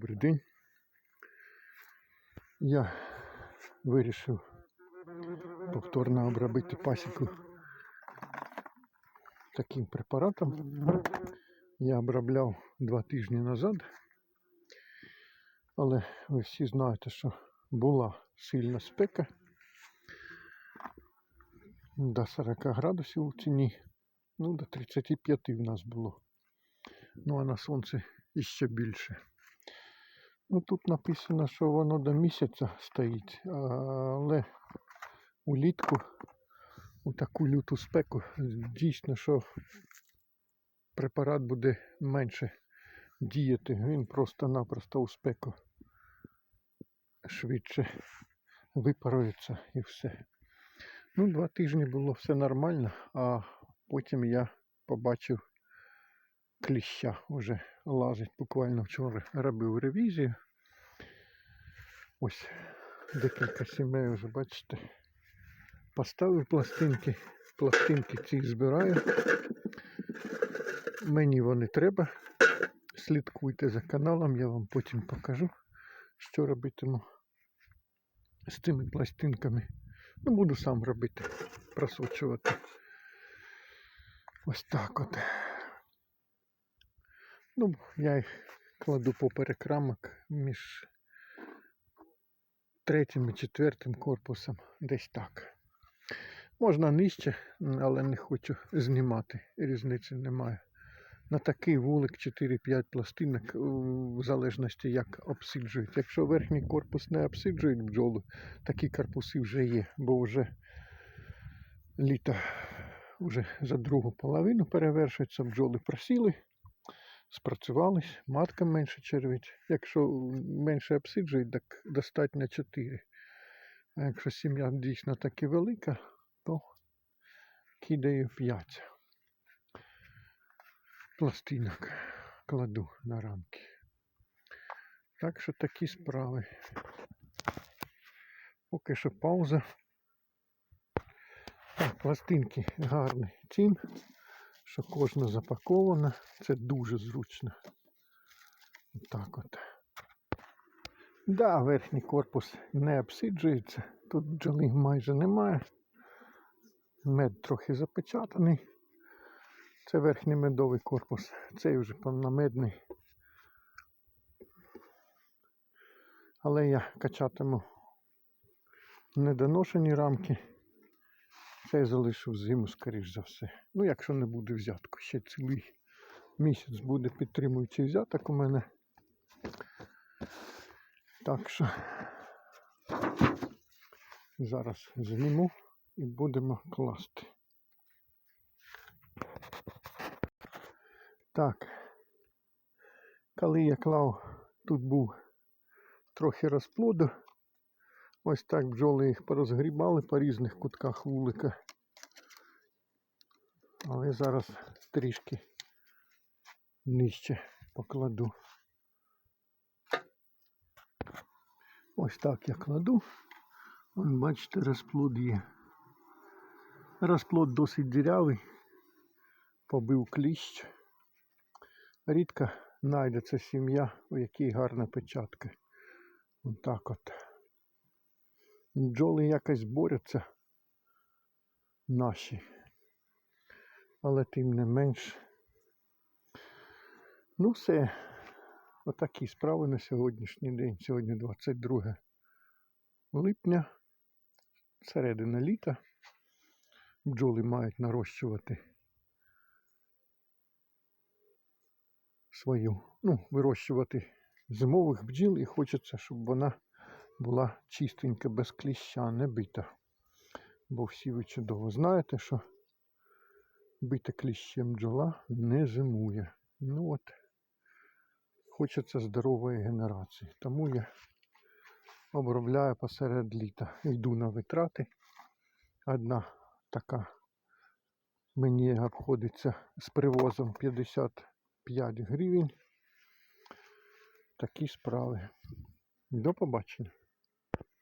Добрий день. Я вирішив повторно обробити пасіку таким препаратом. Я обробляв два тижні назад, але ви всі знаєте, що була сильна спека до 40 градусів у ціні, ну до 35 в нас було. Ну а на сонці іще більше. Ну тут написано, що воно до місяця стоїть, але улітку у таку люту спеку дійсно, що препарат буде менше діяти. Він просто-напросто у спеку швидше випарується і все. Ну, два тижні було все нормально, а потім я побачив кліща вже лазить. Буквально вчора робив ревізію. Ось декілька сімей вже бачите. Поставив пластинки. Пластинки ці збираю. Мені вони треба. Слідкуйте за каналом, я вам потім покажу, що робитиму з цими пластинками. Ну, буду сам робити, просочувати. Ось так от. Ну, я їх кладу поперек рамок між третім і четвертим корпусом. Десь так. Можна нижче, але не хочу знімати. Різниці немає. На такий вулик 4-5 пластинок, в залежності як обсиджують. Якщо верхній корпус не обсиджують бджолу, такі корпуси вже є, бо вже літо вже за другу половину перевершується, бджоли просіли спрацювались, матка менше червить. Якщо менше обсиджують, так достатньо 4. А якщо сім'я дійсно таки велика, то кидаю 5 пластинок кладу на рамки. Так що такі справи. Поки що пауза. Так, пластинки гарні цим що кожна запакована. Це дуже зручно. Так от. Да, верхній корпус не обсиджується. Тут бджоли майже немає. Мед трохи запечатаний. Це верхній медовий корпус. Цей вже повномедний. Але я качатиму недоношені рамки. Це я залишив зиму, скоріш за все. Ну, якщо не буде взятку, ще цілий місяць буде підтримуючий взяток у мене. Так що зараз зніму і будемо класти. Так, коли я клав, тут був трохи розплоду. Ось так бджоли їх порозгрібали по різних кутках вулика. Але зараз трішки нижче покладу. Ось так я кладу. Вон, бачите, розплод є. Розплод досить дірявий, побив кліщ. Рідко знайдеться сім'я, у якій гарна печатка. Ось так от. Бджоли якось борються наші. Але тим не менш. Ну все. Отакі справи на сьогоднішній день. Сьогодні 22 липня, середина літа. Бджоли мають нарощувати свою, ну, вирощувати зимових бджіл і хочеться, щоб вона була чистенька, без кліща, не бита. Бо всі ви чудово знаєте, що бита кліщем бджола не зимує. Ну от, хочеться здорової генерації. Тому я обробляю посеред літа. Йду на витрати. Одна така мені обходиться з привозом 55 гривень. Такі справи. До побачення.